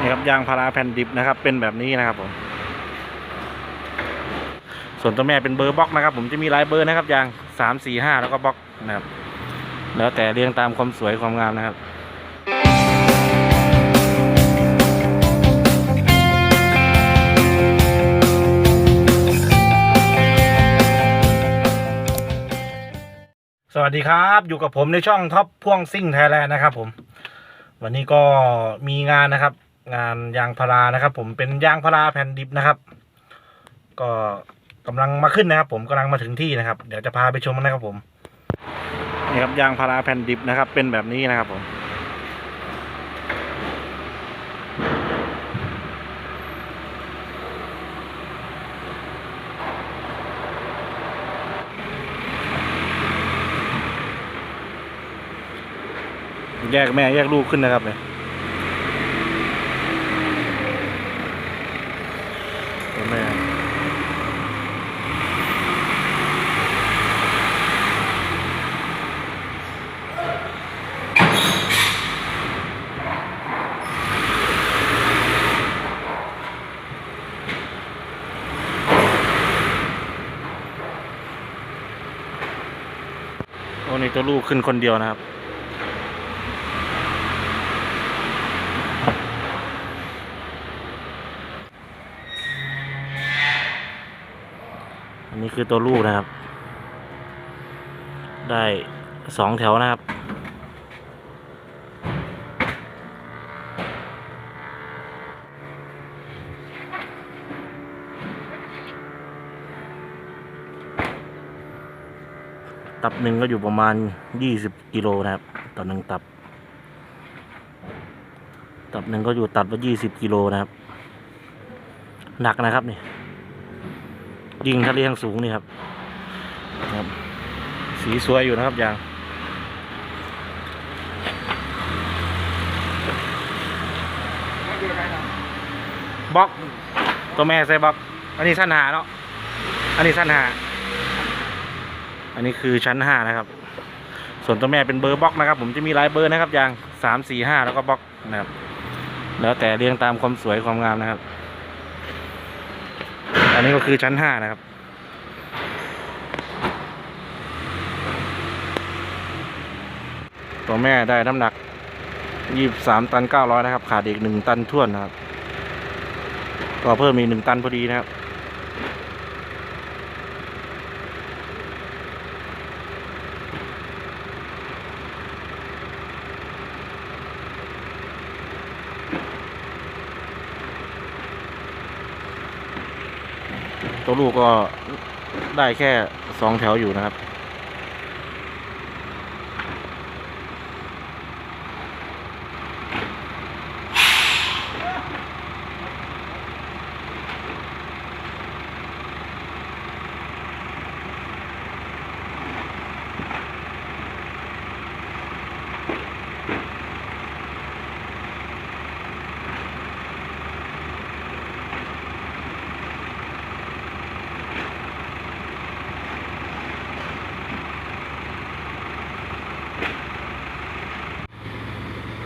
นี่ครับยางพาราแผ่นดิบนะครับ เป็นแบบนี้นะครับผม ส่วนตัวแม่เป็นเบอร์บล็อกนะครับ ผมจะมีหลายเบอร์นะครับยางสามสี่ห้าแล้วก็บล็อกนะครับ แล้วแต่เรียงตามความสวยความงามนะครับสวัสดีครับอยู่กับผมในช่องท็อปพ่วงซิ่งไทยแลนด์นะครับผม วันนี้ก็มีงานนะครับ งานยางพารานะครับ ผมเป็นยางพาราแผ่นดิบนะครับ ก็กำลังมาขึ้นนะครับ ผมกำลังมาถึงที่นะครับ เดี๋ยวจะพาไปชมนะครับผมนี่ครับยางพาราแผ่นดิบนะครับ เป็นแบบนี้นะครับผมแยกแม่แยกลูกขึ้นนะครับเนี่ย ตัวลูกขึ้นคนเดียวนะครับ อันนี้คือตัวลูกนะครับ ได้สองแถวนะครับ ตับหนึ่งก็อยู่ประมาณยี่สิบกิโลนะครับต่อหนึ่งตับ ตับหนึ่งก็อยู่ตัดว่ายี่สิบกิโลนะครับ หนักนะครับนี่ยิงทะเลทางสูงนี่ครับครับ สีสวยอยู่นะครับยางบล็อกตัวแม่ใส่บล็อก อันนี้ชั้นหาเนาะอันนี้ชั้นหา อันนี้คือชั้นห้านะครับ ส่วนตัวแม่เป็นเบอร์บล็อกนะครับ ผมจะมีหลายเบอร์นะครับ อย่างสามสี่ห้าแล้วก็บล็อกนะครับ แล้วแต่เรียงตามความสวยความงามนะครับ อันนี้ก็คือชั้นห้านะครับตัวแม่ได้น้ำหนักยี่สามตันเก้าร้อยนะครับ ขาดอีกหนึ่งตันท่วนนะครับ ก็เพิ่มอีกหนึ่งตันพอดีนะครับ ตัวลูกก็ได้แค่สองแถวอยู่นะครับ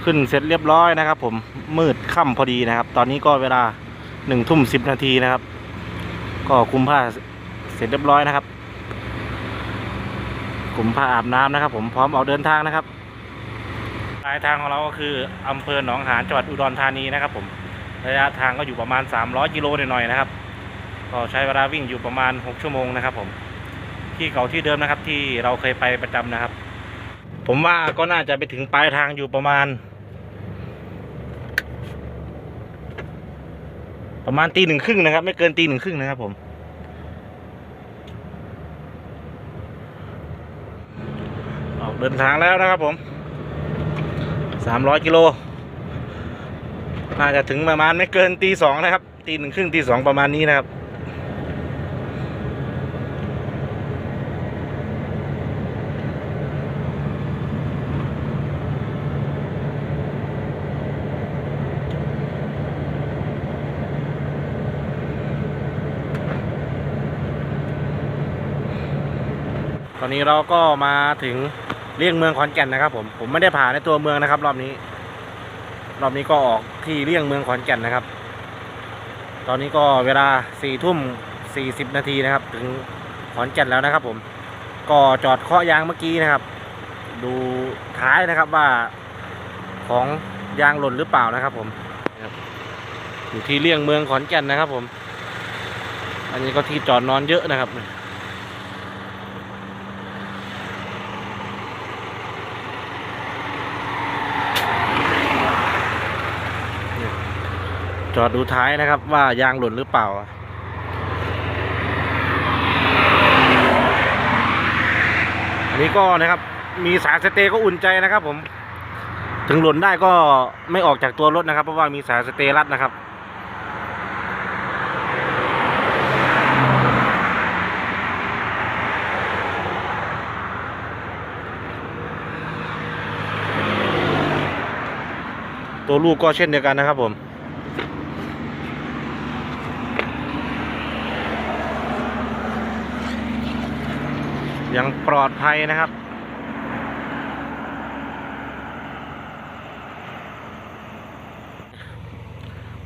ขึ้นเสร็จเรียบร้อยนะครับ ผมมืดค่ำพอดีนะครับ ตอนนี้ก็เวลาหนึ่งทุ่มสิบนาทีนะครับ ก็คุมผ้าเสร็จเรียบร้อยนะครับคุมผ้าอาบน้ำนะครับ ผมพร้อมออกเดินทางนะครับปลายทางของเราก็คืออำเภอหนองหานจังหวัดอุดรธานีนะครับ ผมระยะทางก็อยู่ประมาณ 300กิโลหน่อยๆนะครับ ก็ใช้เวลาวิ่งอยู่ประมาณ 6 ชั่วโมงนะครับ ผมที่เก่าที่เดิมนะครับที่เราเคยไปประจำนะครับ ผมว่าก็น่าจะไปถึงปลายทางอยู่ประมาณ ประมาณตีหนึ่งครึ่งนะครับ ไม่เกินตีหนึ่งครึ่งนะครับผม ออกเดินทางแล้วนะครับผมสามร้อยกิโลน่าจะถึงประมาณไม่เกินตีสองนะครับ ตีหนึ่งครึ่งตีสองประมาณนี้นะครับ อนนี้เราก็มาถึงเลี่ยงเมืองขอนแก่นนะครับ ผมผมไม่ได้ผ่านในตัวเมืองนะครับ รอบนี้ รอบนี้ก็ออกที่เลี่ยงเมืองขอนแก่นนะครับ ตอนนี้ก็เวลาสี่ทุ่มสี่สิบนาทีนะครับ ถึงขอนแก่นแล้วนะครับ ผม ก็จอดเคาะยางเมื่อกี้นะครับ ดูท้ายนะครับว่าของยางหล่นหรือเปล่านะครับ ผมอยู่ที่เลี่ยงเมืองขอนแก่นนะครับ ผม อันนี้ก็ที่จอดนอนเยอะนะครับ จอดดูท้ายนะครับ ว่ายางหล่นหรือเปล่า อันนี้ก็นะครับ มีสายสเตย์ก็อุ่นใจนะครับ ผม ถึงหล่นได้ก็ไม่ออกจากตัวรถนะครับ เพราะว่ามีสายสเตย์รัดนะครับตัวลูกก็เช่นเดียวกันนะครับผม ยังปลอดภัยนะครับ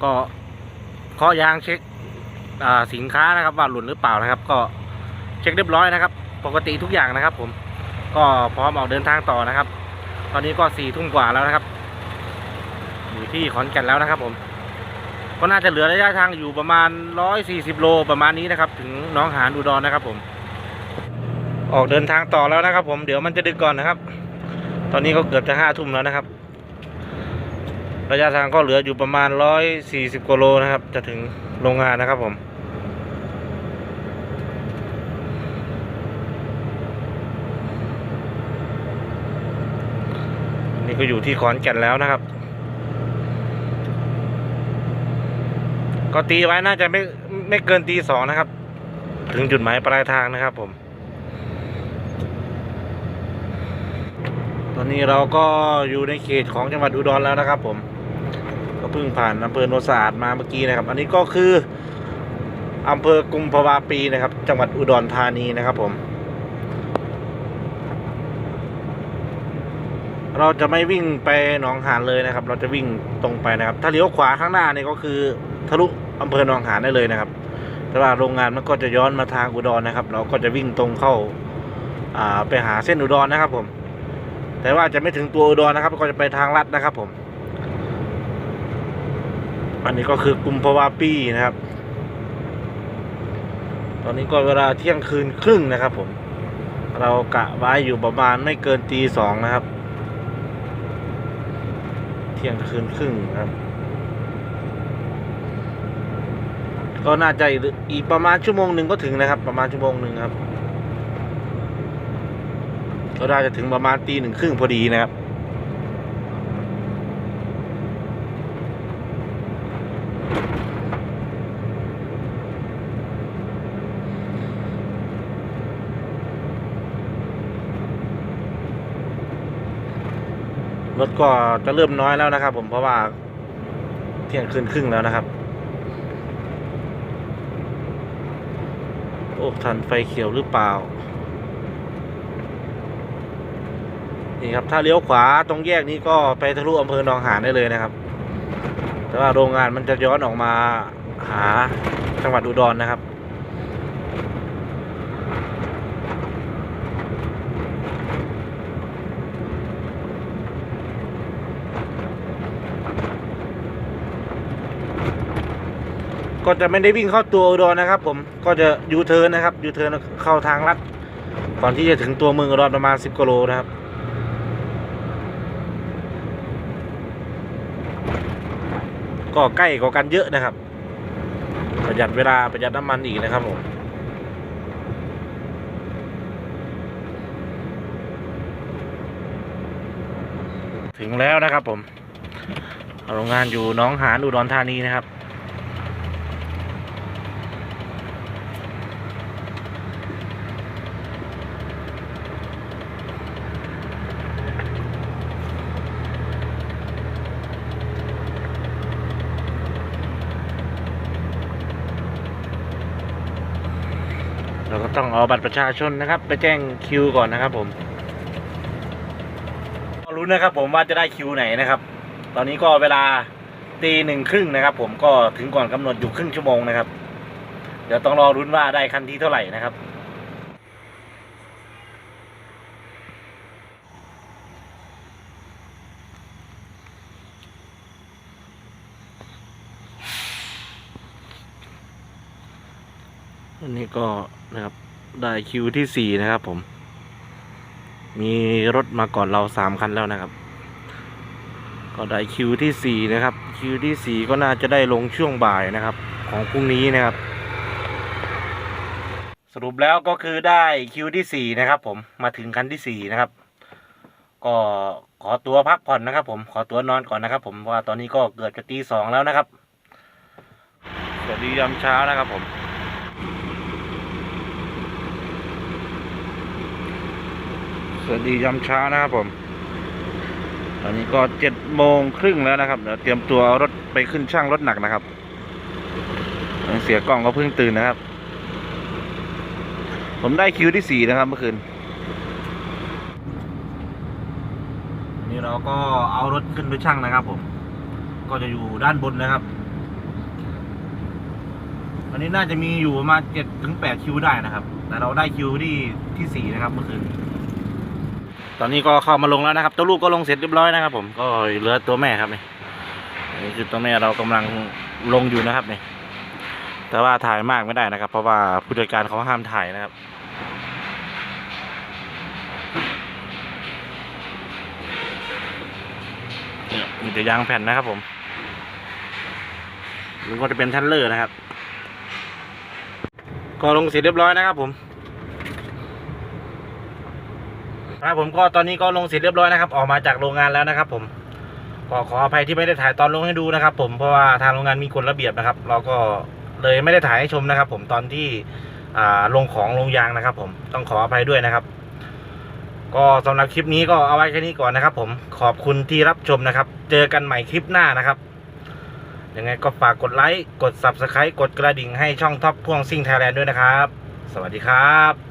ก็เคาะยางเช็คสินค้านะครับว่าหลุดหรือเปล่านะครับ ก็เช็คเรียบร้อยนะครับ ปกติทุกอย่างนะครับ ผมก็พร้อมออกเดินทางต่อนะครับ ตอนนี้ก็สี่ทุ่มกว่าแล้วนะครับอยู่ที่ขอนแก่นแล้วนะครับ ผม ก็น่าจะเหลือระยะทางอยู่ประมาณร้อยสี่สิบโลประมาณนี้นะครับ ถึงน้องหานอุดรนะครับ ผม ออกเดินทางต่อแล้วนะครับ ผมเดี๋ยวมันจะดึกก่อนนะครับ ตอนนี้ก็เกือบจะห้าทุ่มแล้วนะครับ ระยะทางก็เหลืออยู่ประมาณร้อยสี่สิบกิโลนะครับ จะถึงโรงงานนะครับผมนี่ก็อยู่ที่ขอนแก่นแล้วนะครับ ก็ตีไว้น่าจะไม่ไม่เกินตีสองนะครับ ถึงจุดหมายปลายทางนะครับผม ตอนนี้เราก็อยู่ในเขตของจังหวัดอุดรแล้วนะครับ ผม ก็เพิ่งผ่านอำเภอโนนสะอาดมาเมื่อกี้นะครับ อันนี้ก็คืออำเภอกุมภาวาปีนะครับ จังหวัดอุดรธานีนะครับ ผม เราจะไม่วิ่งไปหนองหานเลยนะครับ เราจะวิ่งตรงไปนะครับ ถ้าเลี้ยวขวาข้างหน้านี่ก็คือทะลุอำเภอหนองหานได้เลยนะครับ แต่ว่าโรงงานมันก็จะย้อนมาทางอุดรนะครับ เราก็จะวิ่งตรงเข้าอ่าไปหาเส้นอุดรนะครับผม แต่ว่าจะไม่ถึงตัวอุดรนะครับ ก็จะไปทางลัดนะครับ ผม อันนี้ก็คือกุมภาวาปีนะครับ ตอนนี้ก็เวลาเที่ยงคืนครึ่งนะครับ ผม เรากะไว้อยู่ประมาณไม่เกินตีสองนะครับ เที่ยงคืนครึ่งครับก็น่าจะอีกประมาณชั่วโมงหนึ่งก็ถึงนะครับ ประมาณชั่วโมงหนึ่งครับ ก็น่าจะถึงประมาณตีหนึ่งครึ่งพอดีนะครับ รถก็จะเริ่มน้อยแล้วนะครับ ผมเพราะว่าเที่ยงคืนครึ่งแล้วนะครับ โอ้ทันไฟเขียวหรือเปล่า นี่ครับถ้าเลี้ยวขวาตรงแยกนี้ก็ไปทะลุอำเภอหนองหานได้เลยนะครับ แต่ว่าโรงงานมันจะย้อนออกมาหาจังหวัดอุดรนะครับก็จะไม่ได้วิ่งเข้าตัวอุดรนะครับ ผมก็จะยูเทิร์นนะครับยูเทิร์นเข้าทางลัดก่อนที่จะถึงตัวเมืองอุดรประมาณสิบกิโลนะครับ ก็ใกล้กว่ากันเยอะนะครับ ประหยัดเวลาประหยัดน้ำมันอีกนะครับผมถึงแล้วนะครับผมโรงงานอยู่น้องหานอุดรธานีนะครับ ต้องเอาบัตรประชาชนนะครับ ไปแจ้งคิวก่อนนะครับ ผมรู้นะครับ ผมว่าจะได้คิวไหนนะครับ ตอนนี้ก็เวลาตีหนึ่งครึ่งนะครับ ผมก็ถึงก่อนกำหนดอยู่ครึ่งชั่วโมงนะครับ เดี๋ยวต้องรอรุ้นว่าได้คันที่เท่าไหร่นะครับอันนี้ก็นะครับ ได้คิวที่สี่นะครับผม มีรถมาก่อนเราสามคันแล้วนะครับ ก็ได้คิวที่สี่นะครับ คิวที่สี่ก็น่าจะได้ลงช่วงบ่ายนะครับ ของพรุ่งนี้นะครับ สรุปแล้วก็คือได้คิวที่สี่นะครับผมมาถึงคันที่สี่นะครับ ก็ขอตัวพักผ่อนนะครับ ผมขอตัวนอนก่อนนะครับ ผมเพราะว่าตอนนี้ก็เกือบจะตีสองแล้วนะครับสวัสดียามเช้านะครับผม วัสดียามเช้านะครับผม ตอนนี้ก็เจ็ดโมงครึ่งแล้วนะครับ เดี๋ยวเตรียมตัวเอารถไปขึ้นช่างรถหนักนะครับ เสียกล้องก็เพิ่งตื่นนะครับ ผมได้คิวที่สี่นะครับเมื่อคืน นี่เราก็เอารถขึ้นไปช่างนะครับ ผม ก็จะอยู่ด้านบนนะครับ อันนี้น่าจะมีอยู่ประมาณเจ็ดถึงแปดคิวได้นะครับ แต่เราได้คิวที่ที่สี่นะครับเมื่อคืน ตอนนี้ก็เข้ามาลงแล้วนะครับ ตัวลูกก็ลงเสร็จเรียบร้อยนะครับ ผมก็เหลือตัวแม่ครับนี่นี่คือตัวแม่เรากำลังลงอยู่นะครับนี่แต่ว่าถ่ายมากไม่ได้นะครับ เพราะว่าผู้จัดการเขาห้ามถ่ายนะครับเนี่ยมีแต่ยางแผ่นนะครับ ผมหรือว่าจะเป็นทันเลอร์นะครับ ก็ลงเสร็จเรียบร้อยนะครับ ผม ครับผมก็ตอนนี้ก็ลงเสร็จเรียบร้อยนะครับ ออกมาจากโรงงานแล้วนะครับ ผมก็ขออภัยที่ไม่ได้ถ่ายตอนลงให้ดูนะครับ ผมเพราะว่าทางโรงงานมีกฎระเบียบนะครับ เราก็เลยไม่ได้ถ่ายให้ชมนะครับ ผมตอนที่อ่าลงของลงยางนะครับ ผมต้องขออภัยด้วยนะครับ ก็สำหรับคลิปนี้ก็เอาไว้แค่นี้ก่อนนะครับ ผมขอบคุณที่รับชมนะครับ เจอกันใหม่คลิปหน้านะครับยังไงก็ฝากกดไลค์กด subscribe กดกระดิ่งให้ช่องท็อปพ่วงซิ่งไทยแลนด์ด้วยนะครับ สวัสดีครับ